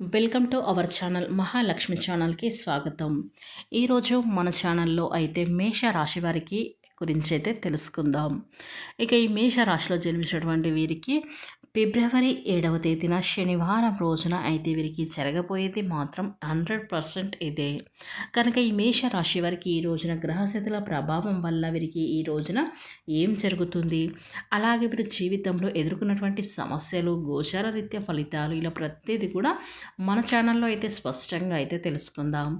Welcome to our channel Mahalakshmi ఛానల్కి స్వాగతం. ఈరోజు మన ఛానల్లో అయితే మేష రాశి వారికి గురించి అయితే తెలుసుకుందాం. ఇక ఈ మేష రాశిలో జన్మించినటువంటి వీరికి ఫిబ్రవరి ఏడవ తేదీన శనివారం రోజున అయితే వీరికి జరగబోయేది మాత్రం హండ్రెడ్ పర్సెంట్ ఇదే. కనుక ఈ మేష రాశి వారికి ఈ రోజున గ్రహస్థితుల ప్రభావం వల్ల వీరికి ఈ రోజున ఏం జరుగుతుంది? అలాగే వీరి జీవితంలో ఎదుర్కొన్నటువంటి సమస్యలు గోచార రీత్యా ఫలితాలు ఇలా ప్రతిదీ కూడా మన ఛానల్లో అయితే స్పష్టంగా అయితే తెలుసుకుందాం.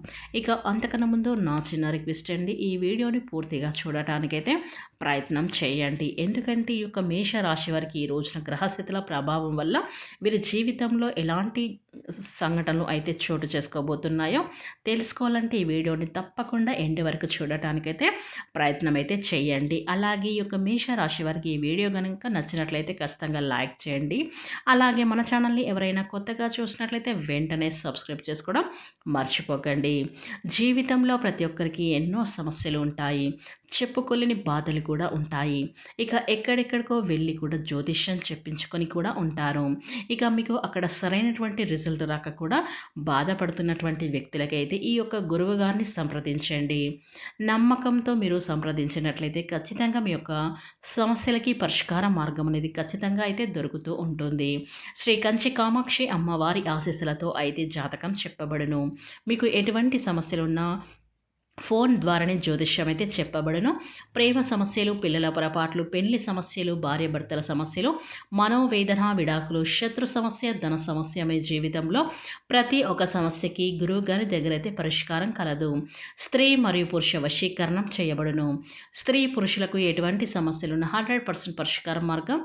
ఇక అంతకన్నా ముందు నా చిన్న రిక్వెస్ట్ అండి ఈ వీడియోని పూర్తిగా చూడటానికి చూడటానికైతే ప్రయత్నం చేయండి. ఎందుకంటే ఈ యొక్క మేష రాశి వారికి ఈ రోజున గ్రహస్థితుల ప్రభావం వల్ల వీరి జీవితంలో ఎలాంటి సంఘటనలు అయితే చోటు చేసుకోబోతున్నాయో తెలుసుకోవాలంటే ఈ వీడియోని తప్పకుండా ఎండ్ వరకు చూడటానికైతే ప్రయత్నం అయితే చేయండి. అలాగే ఈ యొక్క మేష రాశి వారికి ఈ వీడియో కనుక నచ్చినట్లయితే ఖచ్చితంగా లైక్ చేయండి. అలాగే మన ఛానల్ని ఎవరైనా కొత్తగా చూసినట్లయితే వెంటనే సబ్స్క్రైబ్ చేసుకోవడం మర్చిపోకండి. జీవితంలో ప్రతి ఒక్కరికి ఎన్నో సమస్యలు ఉంటాయి. చెప్పుకోలేని బాధలు కూడా ఉంటాయి. ఇక ఎక్కడెక్కడికో వెళ్ళి కూడా జ్యోతిష్యం చెప్పించుకొని కూడా ఉంటారు. ఇక మీకు అక్కడ సరైనటువంటి రిజల్ట్ రాక కూడా బాధపడుతున్నటువంటి వ్యక్తులకైతే ఈ యొక్క గురువు గారిని సంప్రదించండి. నమ్మకంతో మీరు సంప్రదించినట్లయితే ఖచ్చితంగా మీ యొక్క సమస్యలకి పరిష్కార మార్గం అనేది ఖచ్చితంగా అయితే దొరుకుతూ ఉంటుంది. శ్రీ కంచి కామాక్షి అమ్మవారి ఆశీస్సులతో అయితే జాతకం చెప్పబడును. మీకు ఎటువంటి సమస్యలున్నా ఫోన్ ద్వారానే జ్యోతిష్యం అయితే చెప్పబడును. ప్రేమ సమస్యలు పిల్లల పొరపాట్లు పెళ్ళి సమస్యలు భార్యాభర్తల సమస్యలు మనోవేదన విడాకులు శత్రు సమస్య ధన సమస్య మీ జీవితంలో ప్రతి ఒక్క సమస్యకి గురువు గారి దగ్గర అయితే పరిష్కారం కలదు. స్త్రీ మరియు పురుష వశీకరణం చేయబడును. స్త్రీ పురుషులకు ఎటువంటి సమస్యలు హండ్రెడ్ పర్సెంట్ పరిష్కార మార్గం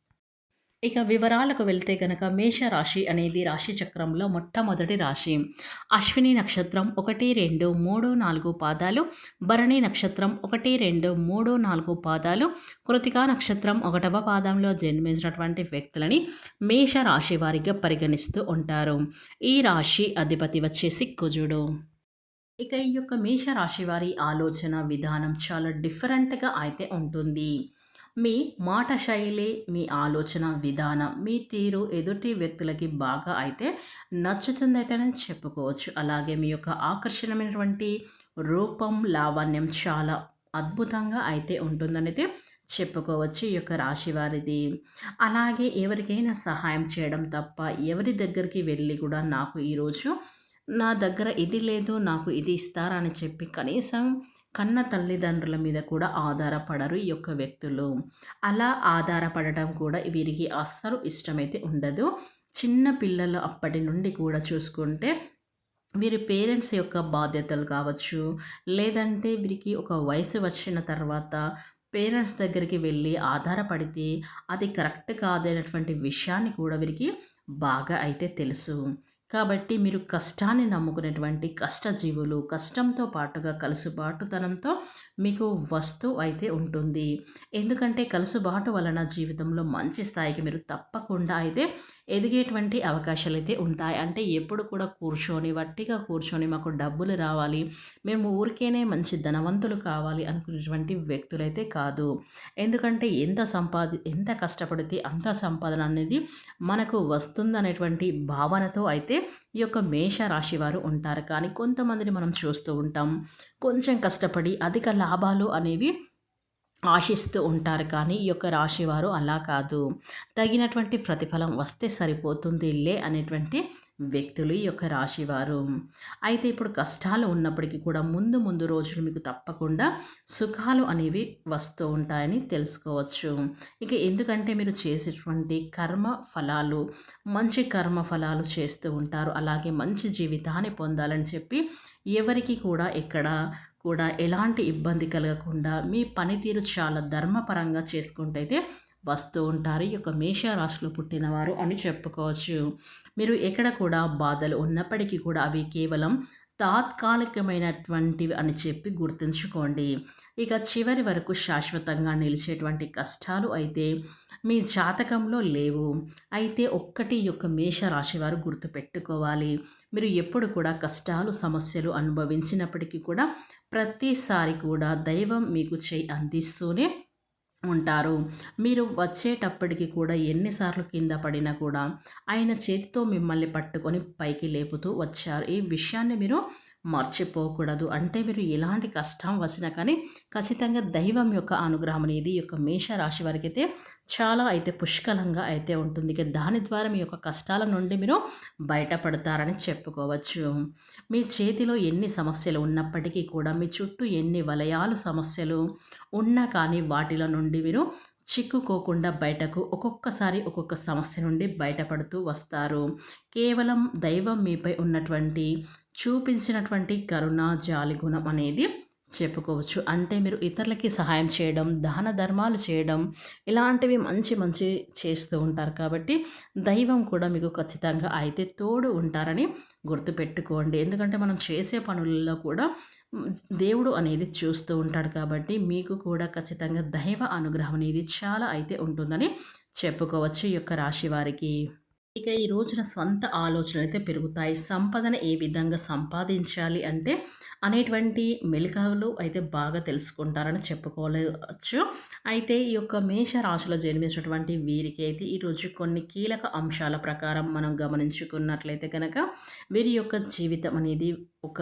ఇక వివరాలకు వెళ్తే కనుక మేషరాశి అనేది రాశి చక్రంలో మొట్టమొదటి రాశి. అశ్విని నక్షత్రం ఒకటి రెండు మూడు నాలుగు పాదాలు భరణి నక్షత్రం ఒకటి రెండు మూడు నాలుగు పాదాలు కృతికా నక్షత్రం ఒకటవ పాదంలో జన్మించినటువంటి వ్యక్తులని మేషరాశి వారిగా పరిగణిస్తూ ఉంటారు. ఈ రాశి అధిపతి వచ్చేసి కుజుడు. ఇక ఈ యొక్క మేషరాశి వారి ఆలోచన విధానం చాలా డిఫరెంట్గా అయితే ఉంటుంది. మీ మాట శైలి మీ ఆలోచన విధానం మీ తీరు ఎదుటి వ్యక్తులకి బాగా అయితే నచ్చుతుందైతేనే చెప్పుకోవచ్చు. అలాగే మీ యొక్క ఆకర్షణమైనటువంటి రూపం లావణ్యం చాలా అద్భుతంగా అయితే ఉంటుందనైతే చెప్పుకోవచ్చు ఈ యొక్క రాశి వారిది. అలాగే ఎవరికైనా సహాయం చేయడం తప్ప ఎవరి దగ్గరికి వెళ్ళి కూడా నాకు ఈరోజు నా దగ్గర ఇది లేదు నాకు ఇది ఇస్తారా అని చెప్పి కనీసం కన్న తల్లిదండ్రుల మీద కూడా ఆధారపడరు ఈ యొక్క వ్యక్తులు. అలా ఆధారపడటం కూడా వీరికి అస్సలు ఇష్టమైతే ఉండదు. చిన్న పిల్లలు అప్పటి నుండి కూడా చూసుకుంటే వీరి పేరెంట్స్ యొక్క బాధ్యతలు కావచ్చు లేదంటే వీరికి ఒక వయసు వచ్చిన తర్వాత పేరెంట్స్ దగ్గరికి వెళ్ళి ఆధారపడితే అది కరెక్ట్ కాదైనటువంటి విషయాన్ని కూడా వీరికి బాగా అయితే తెలుసు. కాబట్టి మీరు కష్టాన్ని నమ్ముకునేటువంటి కష్టజీవులు కష్టంతో పాటుగా కలుసుబాటుతనంతో మీకు వస్తువు అయితే ఉంటుంది. ఎందుకంటే కలుసుబాటు వలన జీవితంలో మంచి స్థాయికి మీరు తప్పకుండా అయితే ఎదిగేటువంటి అవకాశాలు అయితే ఉంటాయి. అంటే ఎప్పుడు కూడా కూర్చొని వట్టిగా కూర్చొని మాకు డబ్బులు రావాలి మేము ఊరికేనే మంచి ధనవంతులు కావాలి అనుకునేటువంటి వ్యక్తులైతే కాదు. ఎందుకంటే ఎంత సంపాది ఎంత కష్టపడితే అంత సంపాదన అనేది మనకు వస్తుందనేటువంటి భావనతో అయితే ఈ యొక్క మేష రాశి వారు ఉంటారు. కానీ కొంతమందిని మనం చూస్తూ ఉంటాం. కొంచెం కష్టపడి అధిక లాభాలు అనేవి ఆశిస్తూ ఉంటారు కానీ ఈ యొక్క రాశివారు అలా కాదు. తగినటువంటి ప్రతిఫలం వస్తే సరిపోతుంది లే అనేటువంటి వ్యక్తులు ఈ యొక్క రాశివారు. అయితే ఇప్పుడు కష్టాలు ఉన్నప్పటికీ కూడా ముందు ముందు రోజులు మీకు తప్పకుండా సుఖాలు అనేవి వస్తూ ఉంటాయని తెలుసుకోవచ్చు. ఇక ఎందుకంటే మీరు చేసేటువంటి కర్మ ఫలాలు మంచి కర్మ ఫలాలు చేస్తూ ఉంటారు. అలాగే మంచి జీవితాన్ని పొందాలని చెప్పి ఎవరికి కూడా ఇక్కడ కూడా ఎలాంటి ఇబ్బంది కలగకుండా మీ పనితీరు చాలా ధర్మపరంగా చేసుకుంటైతే వస్తూ ఉంటారు. ఈ యొక్క మేషరాశిలో పుట్టినవారు అని చెప్పుకోవచ్చు. మీరు ఎక్కడ కూడా బాధలు ఉన్నప్పటికీ కూడా అవి కేవలం తాత్కాలికమైనటువంటివి అని చెప్పి గుర్తుంచుకోండి. ఇక చివరి వరకు శాశ్వతంగా నిలిచేటువంటి కష్టాలు అయితే మీ జాతకంలో లేవు. అయితే ఒక్కటి యొక్క మేషరాశి వారు గుర్తుపెట్టుకోవాలి. మీరు ఎప్పుడు కూడా కష్టాలు సమస్యలు అనుభవించినప్పటికీ కూడా ప్రతిసారి కూడా దైవం మీకు చేయి అందిస్తూనే ఉంటారు. మీరు వచ్చేటప్పటికి కూడా ఎన్నిసార్లు కింద పడినా కూడా ఆయన చేతితో మిమ్మల్ని పట్టుకొని పైకి లేపుతూ వచ్చారు. ఈ విషయాన్ని మీరు మర్చిపోకూడదు. అంటే మీరు ఎలాంటి కష్టం వచ్చినా కానీ ఖచ్చితంగా దైవం యొక్క అనుగ్రహం అనేది యొక్క మేష రాశి వారికి అయితే చాలా అయితే పుష్కలంగా అయితే ఉంటుంది. ఇక దాని ద్వారా మీ యొక్క కష్టాల నుండి మీరు బయటపడతారని చెప్పుకోవచ్చు. మీ చేతిలో ఎన్ని సమస్యలు ఉన్నప్పటికీ కూడా మీ చుట్టూ ఎన్ని వలయాలు సమస్యలు ఉన్నా కానీ వాటిలో నుండి మీరు చిక్కుకోకుండా బయటకు ఒక్కొక్కసారి ఒక్కొక్క సమస్య నుండి బయటపడుతూ వస్తారు. కేవలం దైవం మీపై ఉన్నటువంటి చూపించినటువంటి కరుణ జాలి గుణం అనేది చెప్పుకోవచ్చు. అంటే మీరు ఇతరులకి సహాయం చేయడం దాన ధర్మాలు చేయడం ఇలాంటివి మంచి మంచి చేస్తూ ఉంటారు. కాబట్టి దైవం కూడా మీకు ఖచ్చితంగా అయితే తోడు ఉంటారని గుర్తుపెట్టుకోండి. ఎందుకంటే మనం చేసే పనులలో కూడా దేవుడు అనేది చూస్తూ ఉంటాడు కాబట్టి మీకు కూడా ఖచ్చితంగా దైవ అనుగ్రహం అనేది చాలా అయితే ఉంటుందని చెప్పుకోవచ్చు ఈ యొక్క రాశి వారికి. ఇక ఈ రోజున సొంత ఆలోచనలు అయితే పెరుగుతాయి. సంపదను ఏ విధంగా సంపాదించాలి అంటే అనేటువంటి మెలికలు అయితే బాగా తెలుసుకుంటారని చెప్పుకోవచ్చు. అయితే ఈ యొక్క మేష రాశిలో జన్మించినటువంటి వీరికి అయితే ఈరోజు కొన్ని కీలక అంశాల ప్రకారం మనం గమనించుకున్నట్లయితే కనుక వీరి యొక్క జీవితం అనేది ఒక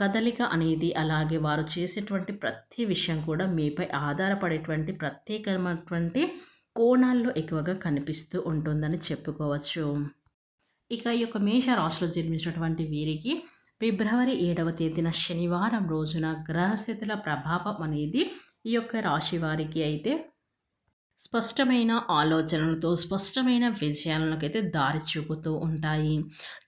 కదలిక అనేది అలాగే వారు చేసేటువంటి ప్రతి విషయం కూడా మీపై ఆధారపడేటువంటి ప్రత్యేకమైనటువంటి కోణాల్లో ఎక్కువగా కనిపిస్తూ ఉంటుందని చెప్పుకోవచ్చు. ఇక ఈ యొక్క మేష రాశిలో జన్మించినటువంటి వీరికి ఫిబ్రవరి ఏడవ తేదీన శనివారం రోజున గ్రహస్థితుల ప్రభావం అనేది ఈ యొక్క రాశి వారికి అయితే స్పష్టమైన ఆలోచనలతో స్పష్టమైన విజయాలకైతే దారి చూపుతూ ఉంటాయి.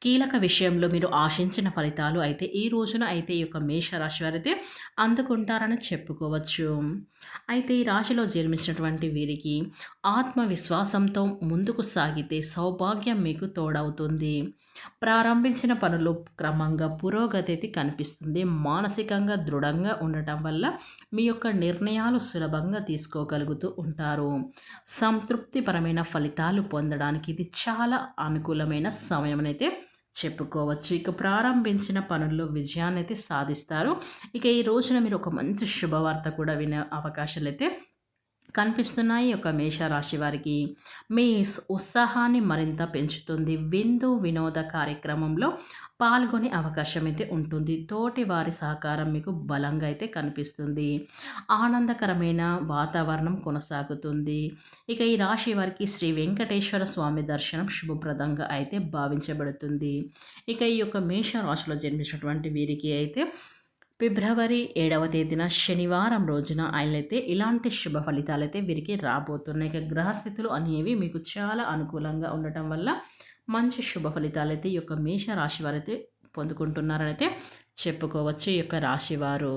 కీలక విషయంలో మీరు ఆశించిన ఫలితాలు అయితే ఈ రోజున అయితే ఈ యొక్క మేషరాశి వారైతే అందుకుంటారని చెప్పుకోవచ్చు. అయితే ఈ రాశిలో జన్మించినటువంటి వీరికి ఆత్మవిశ్వాసంతో ముందుకు సాగితే సౌభాగ్యం మీకు తోడవుతుంది. ప్రారంభించిన పనులు క్రమంగా పురోగతి అయితే కనిపిస్తుంది. మానసికంగా దృఢంగా ఉండటం వల్ల మీ యొక్క నిర్ణయాలు సులభంగా తీసుకోగలుగుతూ ఉంటారు. సంతృప్తిపరమైన ఫలితాలు పొందడానికి ఇది చాలా అనుకూలమైన సమయం అయితే చెప్పుకోవచ్చు. ఇక ప్రారంభించిన పనుల్లో విజయాన్ని అయితే సాధిస్తారు. ఇక ఈ రోజున మీరు ఒక మంచి శుభవార్త కూడా వినే అవకాశాలు అయితే కనిపిస్తున్నాయి ఒక మేషరాశి వారికి. మీ ఉత్సాహాన్ని మరింత పెంచుతుంది. విందు వినోద కార్యక్రమంలో పాల్గొనే అవకాశం అయితే ఉంటుంది. తోటి వారి సహకారం మీకు బలంగా అయితే కనిపిస్తుంది. ఆనందకరమైన వాతావరణం కొనసాగుతుంది. ఇక ఈ రాశి వారికి శ్రీ వెంకటేశ్వర స్వామి దర్శనం శుభప్రదంగా అయితే భావించబడుతుంది. ఇక ఈ యొక్క మేష రాశిలో జన్మించినటువంటి వీరికి అయితే ఫిబ్రవరి ఏడవ తేదీన శనివారం రోజున ఆయనైతే ఇలాంటి శుభ ఫలితాలు అయితే వీరికి రాబోతున్నాయి. ఇక గ్రహస్థితులు అనేవి మీకు చాలా అనుకూలంగా ఉండటం వల్ల మంచి శుభ ఫలితాలు అయితే ఈ యొక్క మేష రాశి వారైతే పొందుకుంటున్నారనైతే చెప్పుకోవచ్చు. ఈ యొక్క రాశివారు